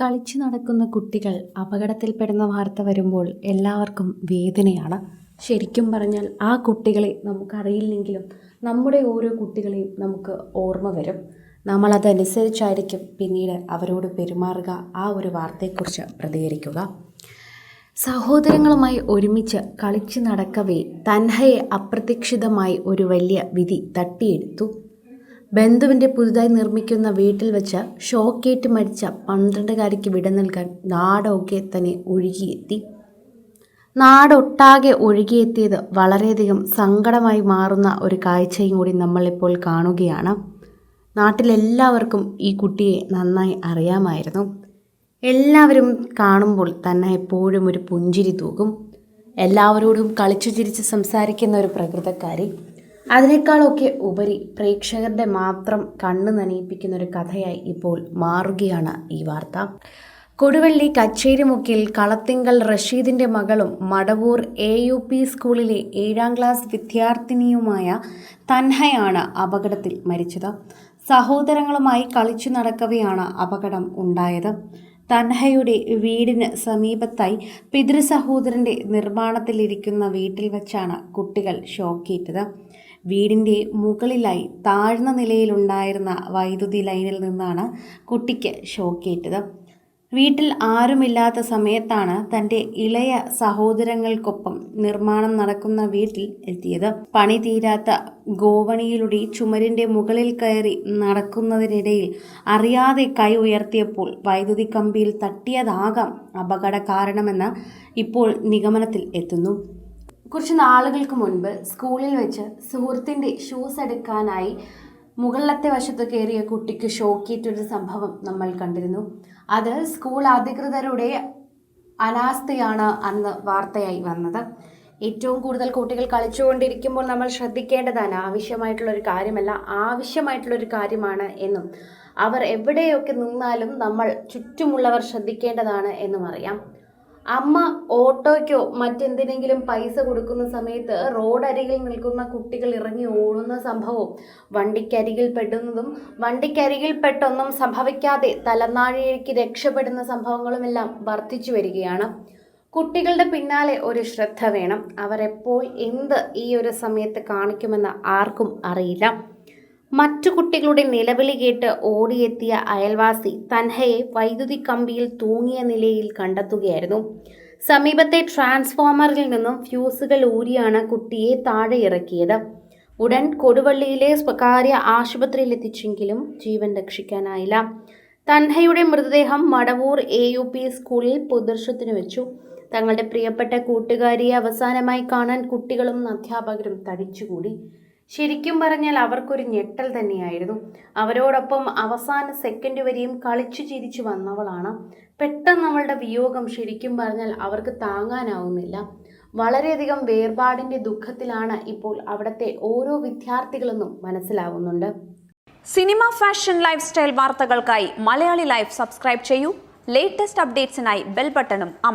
കളിച്ചു നടക്കുന്ന കുട്ടികൾ അപകടത്തിൽപ്പെടുന്ന വാർത്ത വരുമ്പോൾ എല്ലാവർക്കും വേദനയാണ്. ശരിക്കും പറഞ്ഞാൽ ആ കുട്ടികളെ നമുക്കറിയില്ലെങ്കിലും നമ്മുടെ ഓരോ കുട്ടികളെയും നമുക്ക് ഓർമ്മ വരും. നമ്മളതനുസരിച്ചായിരിക്കും പിന്നീട് അവരോട് പെരുമാറുക ആ ഒരു വാർത്തയെക്കുറിച്ച് പ്രതികരിക്കുക. സഹോദരങ്ങളുമായി ഒരുമിച്ച് കളിച്ചു നടക്കവേ തൻഹയെ അപ്രതീക്ഷിതമായി ഒരു വലിയ വിധി തട്ടിയെടുത്തു. ബന്ധുവിന്റെ പുതുതായി നിർമ്മിക്കുന്ന വീട്ടിൽ വെച്ച് ഷോക്കേറ്റ് മരിച്ച പന്ത്രണ്ടുകാരിക്ക് വിട നൽകാൻ നാടൊക്കെ തന്നെ ഒഴുകിയെത്തി. നാടൊട്ടാകെ ഒഴുകിയെത്തിയത് വളരെയധികം സങ്കടമായി മാറുന്ന ഒരു കാഴ്ചയും കൂടി നമ്മളിപ്പോൾ കാണുകയാണ്. നാട്ടിലെല്ലാവർക്കും ഈ കുട്ടിയെ നന്നായി അറിയാമായിരുന്നു. എല്ലാവരും കാണുമ്പോൾ തന്നെ എപ്പോഴും ഒരു പുഞ്ചിരി തൂകും. എല്ലാവരോടും കളിച്ചു ചിരിച്ച് സംസാരിക്കുന്ന ഒരു പ്രകൃതക്കാരി. അതിനേക്കാളൊക്കെ ഉപരി പ്രേക്ഷകരുടെ മാത്രം കണ്ണു നനയിപ്പിക്കുന്ന ഒരു കഥയായി ഇപ്പോൾ മാറുകയാണ് ഈ വാർത്ത. കൊടുവള്ളി കച്ചേരിമുക്കിൽ കളത്തിങ്കൽ റഷീദിന്റെ മകളും മടവൂർ എ യു പി സ്കൂളിലെ ഏഴാം ക്ലാസ് വിദ്യാർത്ഥിനിയുമായ തൻഹയാണ് അപകടത്തിൽ മരിച്ചത്. സഹോദരങ്ങളുമായി കളിച്ചു നടക്കവെയാണ് അപകടം ഉണ്ടായത്. തൻഹയുടെ വീടിന് സമീപത്തായി പിതൃസഹോദരന്റെ നിർമ്മാണത്തിലിരിക്കുന്ന വീട്ടിൽ വച്ചാണ് കുട്ടികൾ ഷോക്കേറ്റത്. വീടിന്റെ മുകളിലായി താഴ്ന്ന നിലയിലുണ്ടായിരുന്ന വൈദ്യുതി ലൈനിൽ നിന്നാണ് കുട്ടിക്ക് ഷോക്കേറ്റത്. വീട്ടിൽ ആരുമില്ലാത്ത സമയത്താണ് തന്റെ ഇളയ സഹോദരങ്ങൾക്കൊപ്പം നിർമ്മാണം നടക്കുന്ന വീട്ടിൽ എത്തിയത്. പണി തീരാത്ത ഗോവണിയിലൂടെ ചുമരിന്റെ മുകളിൽ കയറി നടക്കുന്നതിനിടയിൽ അറിയാതെ കൈ ഉയർത്തിയപ്പോൾ വൈദ്യുതി കമ്പിയിൽ തട്ടിയതാകാം അപകട കാരണമെന്ന് ഇപ്പോൾ നിഗമനത്തിൽ എത്തുന്നു. കുറച്ച് നാളുകൾക്ക് മുൻപ് സ്കൂളിൽ വെച്ച് സുഹൃത്തിന്റെ ഷൂസ് എടുക്കാനായി മുകളിലത്തെ വശത്ത് കയറിയ കുട്ടിക്ക് ഷോക്കേറ്റൊരു സംഭവം നമ്മൾ കണ്ടിരുന്നു. അത് സ്കൂൾ അധികൃതരുടെ അനാസ്ഥയാണ് അന്ന് വാർത്തയായി വന്നത്. ഏറ്റവും കൂടുതൽ കുട്ടികൾ കളിച്ചുകൊണ്ടിരിക്കുമ്പോൾ നമ്മൾ ശ്രദ്ധിക്കേണ്ടതാണ് ആവശ്യമായിട്ടുള്ള ഒരു കാര്യമല്ല ആവശ്യമായിട്ടുള്ളൊരു കാര്യമാണ് എന്നും. അവർ എവിടെയൊക്കെ നിന്നാലും നമ്മൾ ചുറ്റുമുള്ളവർ ശ്രദ്ധിക്കേണ്ടതാണ് എന്നും അറിയാം. അമ്മ ഓട്ടോയ്ക്കോ മറ്റെന്തിനെങ്കിലും പൈസ കൊടുക്കുന്ന സമയത്ത് റോഡരികിൽ നിൽക്കുന്ന കുട്ടികൾ ഇറങ്ങി ഓടുന്ന സംഭവവും വണ്ടിക്കരികിൽ പെടുന്നതും വണ്ടിക്കരികിൽ പെട്ടൊന്നും സംഭവിക്കാതെ തലനാഴിയേക്ക് രക്ഷപ്പെടുന്ന സംഭവങ്ങളുമെല്ലാം വർദ്ധിച്ചു വരികയാണ്. കുട്ടികളുടെ പിന്നാലെ ഒരു ശ്രദ്ധ വേണം. അവരെപ്പോൾ എന്ത് ഈ ഒരു സമയത്ത് കാണിക്കുമെന്ന് ആർക്കും അറിയില്ല. മറ്റു കുട്ടികളുടെ നിലവിളി കേട്ട് ഓടിയെത്തിയ അയൽവാസി തൻഹയെ വൈദ്യുതി കമ്പിയിൽ തൂങ്ങിയ നിലയിൽ കണ്ടെത്തുകയായിരുന്നു. സമീപത്തെ ട്രാൻസ്ഫോമറിൽ നിന്നും ഫ്യൂസുകൾ ഊരിയാണ് കുട്ടിയെ താഴെ ഇറക്കിയത്. ഉടൻ കൊടുവള്ളിയിലെ സ്വകാര്യ ആശുപത്രിയിൽ എത്തിച്ചെങ്കിലും ജീവൻ രക്ഷിക്കാനായില്ല. തൻഹയുടെ മൃതദേഹം മടവൂർ എ യു പി സ്കൂളിൽ പൊതുദർശനത്തിന് വെച്ചു. തങ്ങളുടെ പ്രിയപ്പെട്ട കൂട്ടുകാരിയെ അവസാനമായി കാണാൻ കുട്ടികളും അധ്യാപകരും തടിച്ചുകൂടി. ശരിക്കും പറഞ്ഞാൽ അവർക്കൊരു ഞെട്ടൽ തന്നെയായിരുന്നു. അവരോടൊപ്പം അവസാന സെക്കൻഡ് വരെയും കളിച്ചു ചിരിച്ചു വന്നവളാണ്. പെട്ടെന്ന് അവളുടെ വിയോഗം ശരിക്കും പറഞ്ഞാൽ അവർക്ക് താങ്ങാനാവുന്നില്ല. വളരെയധികം വേർപാടിന്റെ ദുഃഖത്തിലാണ് ഇപ്പോൾ അവിടുത്തെ ഓരോ വിദ്യാർത്ഥികളെന്നും മനസ്സിലാവുന്നുണ്ട്. സിനിമ ഫാഷൻ ലൈഫ് സ്റ്റൈൽ വാർത്തകൾക്കായി മലയാളി ലൈഫ് സബ്സ്ക്രൈബ് ചെയ്യൂ. ലേറ്റസ്റ്റ് അപ്ഡേറ്റ്സിനായി ബെൽ ബട്ടണും അമർ